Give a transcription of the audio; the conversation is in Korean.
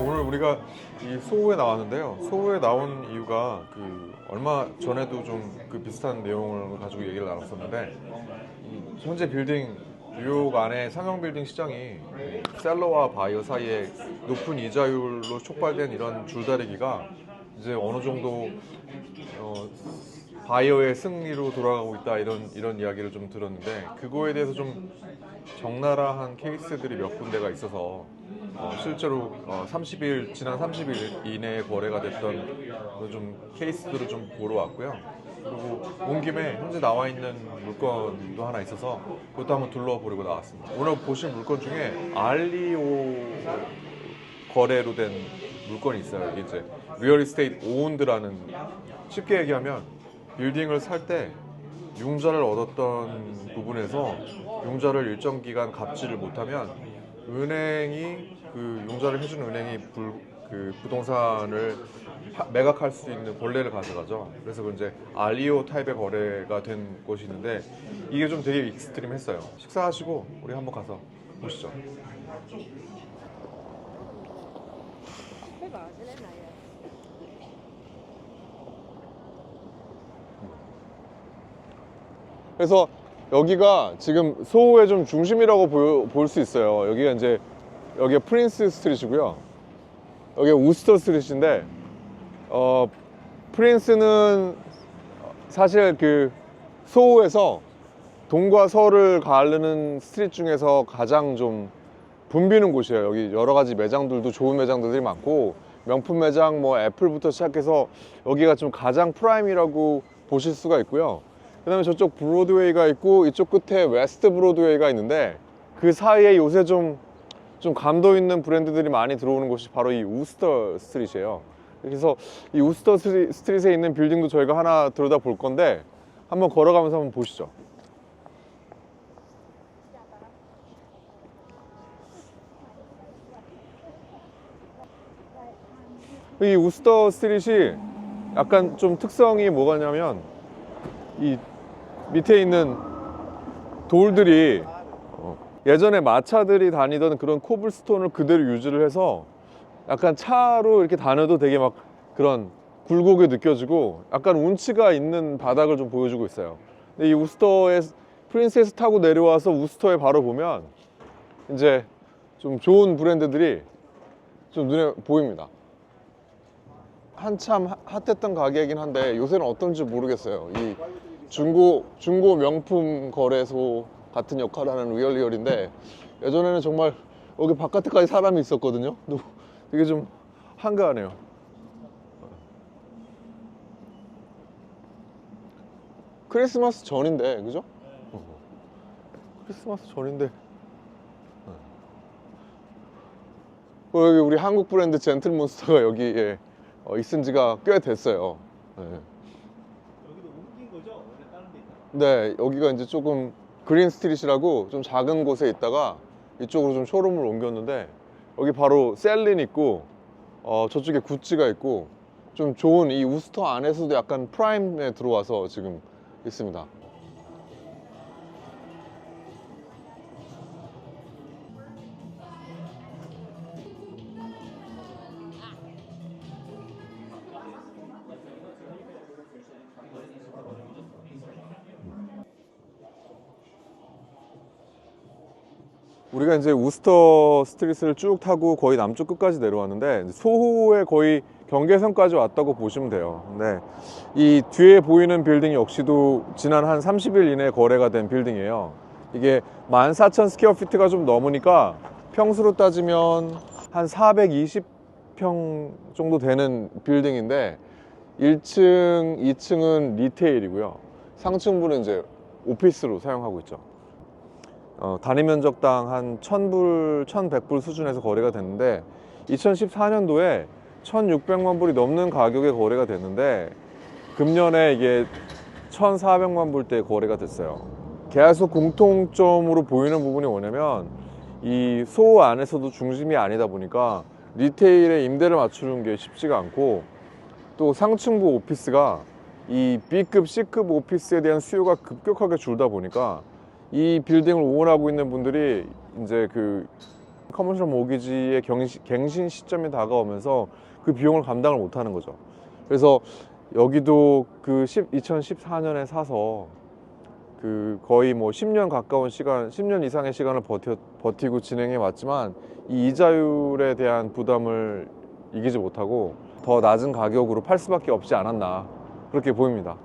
오늘 우리가 이 소우에 나왔는데요. 소우에 나온 이유가 그 얼마 전에도 좀 그 비슷한 내용을 가지고 얘기를 나눴었는데 이 현재 빌딩 뉴욕 안에 상형 빌딩 시장이 셀러와 바이어 사이에 높은 이자율로 촉발된 이런 줄다리기가 이제 어느 정도 어, 바이어의 승리로 돌아가고 있다 이런 이런 이야기를 좀 들었는데 그거에 대해서 좀 적나라한 케이스들이 몇 군데가 있어서 어, 실제로 어, 30일 지난 30일 이내에 거래가 됐던 그런 좀 케이스들을 좀 보러 왔고요. 그리고 온 김에 현재 나와 있는 물건도 하나 있어서 그것도 한번 둘러보려고 나왔습니다. 오늘 보실 물건 중에 알리오 거래로 된 물건이 있어요. 이게 이제 리얼 이스테이트 오운드라는 쉽게 얘기하면 빌딩을 살 때 융자를 얻었던 부분에서 융자를 일정 기간 갚지를 못하면 은행이 그 융자를 해준 은행이 불, 그 부동산을 하- 매각할 수 있는 권리를 가져가죠. 그래서 그 이제 알리오 타입의 거래가 된 곳이 있는데 이게 좀 되게 익스트림했어요. 식사하시고 우리 한번 가서 보시죠. 그래서 여기가 지금 소우의 좀 중심이라고 볼 수 있어요. 여기가 이제 여기가 프린스 스트릿이고요. 여기가 우스터 스트릿인데 어 프린스는 사실 그 소우에서 동과 서를 가르는 스트릿 중에서 가장 좀 붐비는 곳이에요. 여기 여러 가지 매장들도 좋은 매장들이 많고 명품 매장 뭐 애플부터 시작해서 여기가 좀 가장 프라임이라고 보실 수가 있고요. 그 다음에 저쪽 브로드웨이가 있고 이쪽 끝에 웨스트 브로드웨이가 있는데 그 사이에 요새 좀 좀 감도 있는 브랜드들이 많이 들어오는 곳이 바로 이 우스터 스트릿이에요. 그래서 이 우스터 스트릿- 스트릿에 있는 빌딩도 저희가 하나 들여다 볼 건데 한번 걸어가면서 한번 보시죠. 이 우스터 스트릿이 약간 좀 특성이 뭐가냐면 이 밑에 있는 돌들이 어, 예전에 마차들이 다니던 그런 코블스톤을 그대로 유지를 해서 약간 차로 이렇게 다녀도 되게 막 그런 굴곡이 느껴지고 약간 운치가 있는 바닥을 좀 보여주고 있어요. 근데 이 우스터에 프린세스 타고 내려와서 우스터에 바로 보면 이제 좀 좋은 브랜드들이 좀 눈에 보입니다. 한참 핫- 핫했던 가게이긴 한데 요새는 어떤지 모르겠어요. 이 중고 중고 명품 거래소 같은 역할을 하는 리얼리얼인데 예전에는 정말 여기 바깥에까지 사람이 있었거든요. 되게 좀 한가하네요. 크리스마스 전인데 그죠? 어. 크리스마스 전인데 어, 여기 우리 한국 브랜드 젠틀몬스터가 여기에 어, 있은 지가 꽤 됐어요. 네. 여기도 옮긴 거죠? 원래 다른 데 있다가 네, 여기가 이제 조금 그린 스트릿이라고 좀 작은 곳에 있다가 이쪽으로 좀 쇼룸을 옮겼는데 여기 바로 셀린 있고 어, 저쪽에 구찌가 있고 좀 좋은 이 우스터 안에서도 약간 프라임에 들어와서 지금 있습니다. 우리가 이제 우스터 스트릿을 쭉 타고 거의 남쪽 끝까지 내려왔는데 소호의 거의 경계선까지 왔다고 보시면 돼요. 네. 이 뒤에 보이는 빌딩 역시도 지난 한 30일 이내에 거래가 된 빌딩이에요. 이게 14,000 스퀘어 피트가 좀 넘으니까 평수로 따지면 한 420평 정도 되는 빌딩인데 1층, 2층은 리테일이고요. 상층부는 이제 오피스로 사용하고 있죠. 어, 단위 면적당 한 1000불, 1100불 수준에서 거래가 됐는데 2014년도에 1600만 불이 넘는 가격에 거래가 됐는데 금년에 이게 1400만 불대 거래가 됐어요. 계속 공통점으로 보이는 부분이 뭐냐면 이 소 안에서도 중심이 아니다 보니까 리테일에 임대를 맞추는 게 쉽지가 않고 또 상층부 오피스가 이 B급, C급 오피스에 대한 수요가 급격하게 줄다 보니까 이 빌딩을 오원하고 있는 분들이 이제 그 커머셜 모기지의 경시- 갱신 시점이 다가오면서 그 비용을 감당을 못하는 거죠. 그래서 여기도 그 10, 2014년에 사서 그 거의 뭐 10년 가까운 시간, 10년 이상의 시간을 버텨, 버티고 진행해 왔지만 이 이자율에 대한 부담을 이기지 못하고 더 낮은 가격으로 팔 수밖에 없지 않았나 그렇게 보입니다.